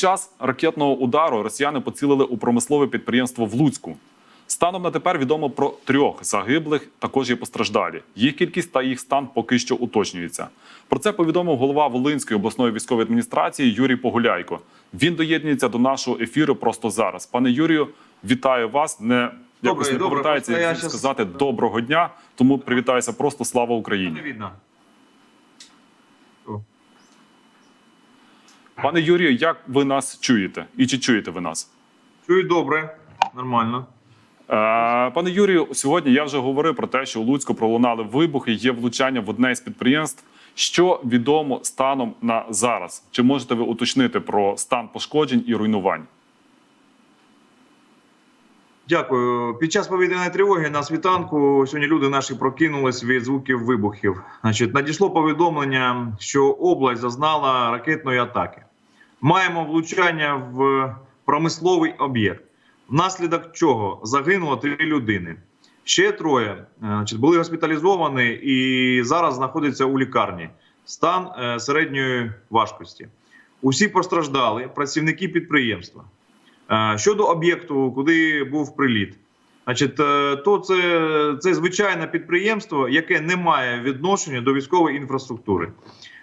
час ракетного удару росіяни поцілили у промислове підприємство в Луцьку. Станом на тепер відомо про трьох загиблих, також є постраждалі. Їх кількість та їх стан поки що уточнюється. Про це повідомив голова Волинської обласної військової адміністрації Юрій Погуляйко. Він доєднується до нашого ефіру просто зараз. Пане Юрію, вітаю вас. Не якось не добре, повертається я як щас- доброго дня. Тому привітаюся просто слава Україні. Не видно. Пане Юрію, як ви нас чуєте? І чи чуєте ви нас? Чую добре, нормально. Е, Пане Юрію, сьогодні я вже говорив про те, що у Луцьку пролунали вибухи, є влучання в одне з підприємств. Що відомо станом на зараз? Чи можете ви уточнити про стан пошкоджень і руйнувань? Дякую. Під час повітряної тривоги на світанку сьогодні люди наші прокинулись від звуків вибухів. Значить, надійшло повідомлення, що область зазнала ракетної атаки. Маємо влучання в промисловий об'єкт, внаслідок чого загинуло три людини. Ще троє е, значить, були госпіталізовані і зараз знаходяться у лікарні. Стан е, середньої важкості. Усі постраждали працівники підприємства. Е, Щодо об'єкту, куди був приліт, значить, то це, це звичайне підприємство, яке не має відношення до військової інфраструктури.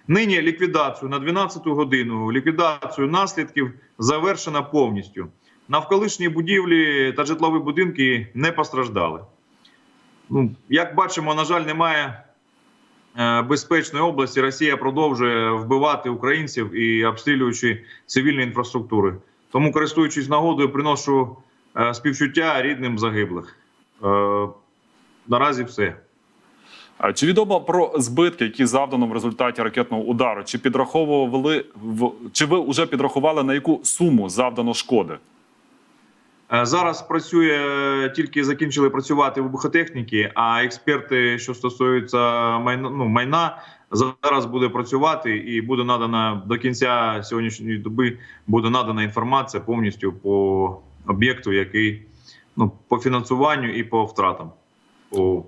Нині ліквідацію на 12-ту годину, ліквідацію наслідків завершена повністю. Навколишні будівлі та житлові будинки не постраждали. Ну, як бачимо, на жаль, немає е, безпечної області. Росія продовжує вбивати українців і обстрілюючи цивільні інфраструктури. Тому, користуючись нагодою, приношу е, співчуття рідним загиблих. Е, наразі все. Чи відомо про збитки, які завдано в результаті ракетного удару? Чи підраховували в- чи ви вже підрахували на яку суму завдано шкоди? Е, Зараз працює тільки закінчили працювати вибухотехніки, а експерти, що стосуються майна, ну, майна, зараз буде працювати і буде надана до кінця сьогоднішньої доби буде надана інформація повністю по об'єкту, який ну по фінансуванню і по втратам. По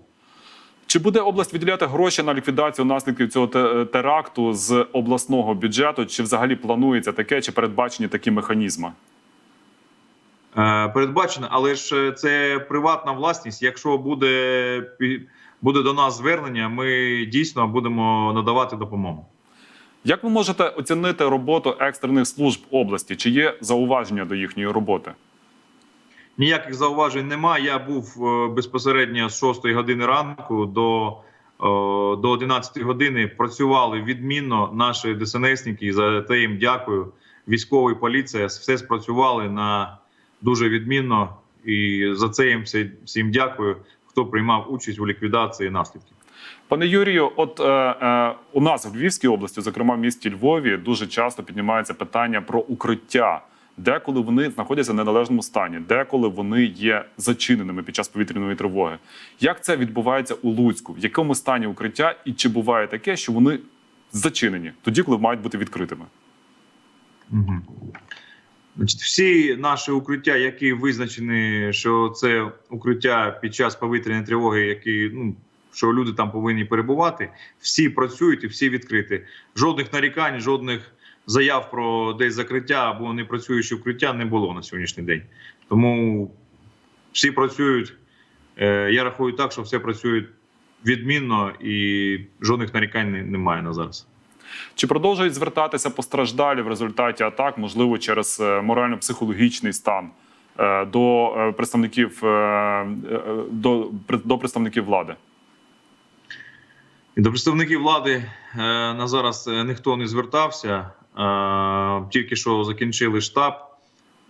Чи буде область виділяти гроші на ліквідацію наслідків цього теракту з обласного бюджету? Чи взагалі планується таке, чи передбачені такі механізми? Е, передбачено, але ж е, це приватна власність. Якщо буде, буде до нас звернення, ми дійсно будемо надавати допомогу. Як ви можете оцінити роботу екстрених служб області? Чи є зауваження до їхньої роботи? Ніяких зауважень немає. Я був е, безпосередньо з 6 години ранку до, е, до 11 години. Працювали відмінно наші ДСНСники. За те їм дякую. Військовий поліція все спрацювали на дуже відмінно. І за це їм всім дякую, хто приймав участь у ліквідації наслідків. Пане Юрію, от е, е, у нас в Львівській області, зокрема в місті Львові, дуже часто піднімається питання про укриття. Деколи вони знаходяться в неналежному стані, деколи вони є зачиненими під час повітряної тривоги. Як це відбувається у Луцьку? В якому стані укриття, і чи буває таке, що вони зачинені тоді, коли мають бути відкритими? Угу. Значить, всі наші укриття, які визначені, що це укриття під час повітряної тривоги, які ну що люди там повинні перебувати, всі працюють і всі відкриті. Жодних нарікань, жодних заяв про десь закриття або непрацюючі укриття не було на сьогоднішній день. Тому всі працюють. Е, я рахую так, що все працює відмінно і жодних нарікань немає на зараз. Чи продовжують звертатися постраждалі в результаті атак, можливо, через е, морально-психологічний стан е, до представників до, до представників влади? До представників влади на зараз ніхто не звертався. Е, тільки що закінчили штаб,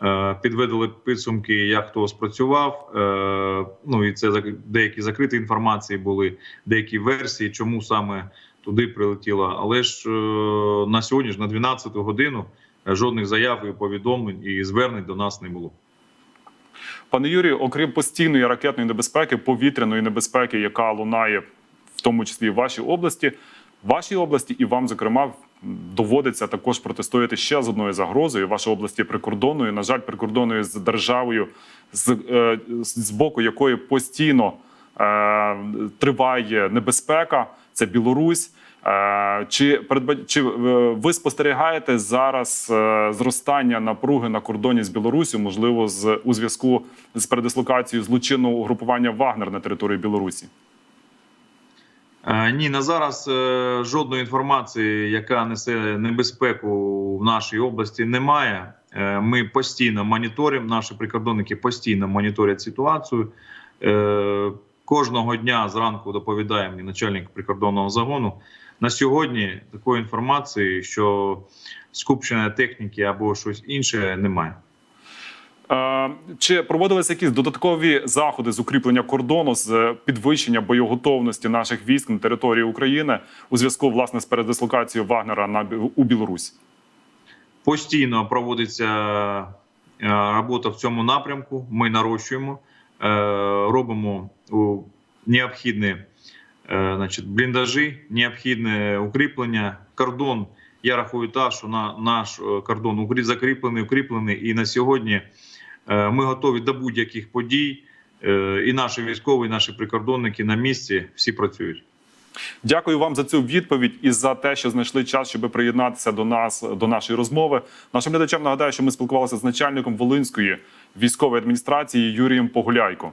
е, підведали підсумки, як хто спрацював. Е, ну і це деякі закриті інформації були, деякі версії, чому саме туди прилетіло. Але ж на сьогодні ж на 12 годину жодних заяв і повідомлень і звернень до нас не було. Пане Юрію, окрім постійної ракетної небезпеки, повітряної небезпеки, яка лунає в тому числі в вашій області, в вашій області і вам, зокрема, доводиться також протистояти ще з одною загрозою. Ваша область є прикордонною. На жаль, прикордонною з державою, з, е, з боку якої постійно е, триває небезпека. Це Білорусь. Е, Чи передба... чи е, ви спостерігаєте зараз зростання напруги на кордоні з Білорусі, можливо, з у зв'язку з передислокацією злочинного угрупування Вагнер на території Білорусі? Е, Ні, на зараз е, жодної інформації, яка несе небезпеку в нашій області, немає. Е, Ми постійно моніторимо, наші прикордонники постійно моніторять ситуацію. Кожного дня зранку доповідає мені начальник прикордонного загону. На сьогодні такої інформації, що скупчення техніки або щось інше, немає. Е, Чи проводилися якісь додаткові заходи з укріплення кордону з підвищення боєготовності наших військ на території України у зв'язку власне з передислокацією Вагнера на у Білорусі? Постійно проводиться е, робота в цьому напрямку. Ми нарощуємо, е, робимо необхідні значить, бліндажі, необхідне укріплення. Кордон. Я рахую так, що на наш е, кордон закріплений, укріплений, і на сьогодні е, ми готові до будь-яких подій. Е, І наші військові, і наші прикордонники на місці всі працюють. Дякую вам за цю відповідь і за те, що знайшли час, щоб приєднатися до нас до нашої розмови. Нашим глядачам нагадаю, що ми спілкувалися з начальником Волинської військової адміністрації Юрієм Погуляйко.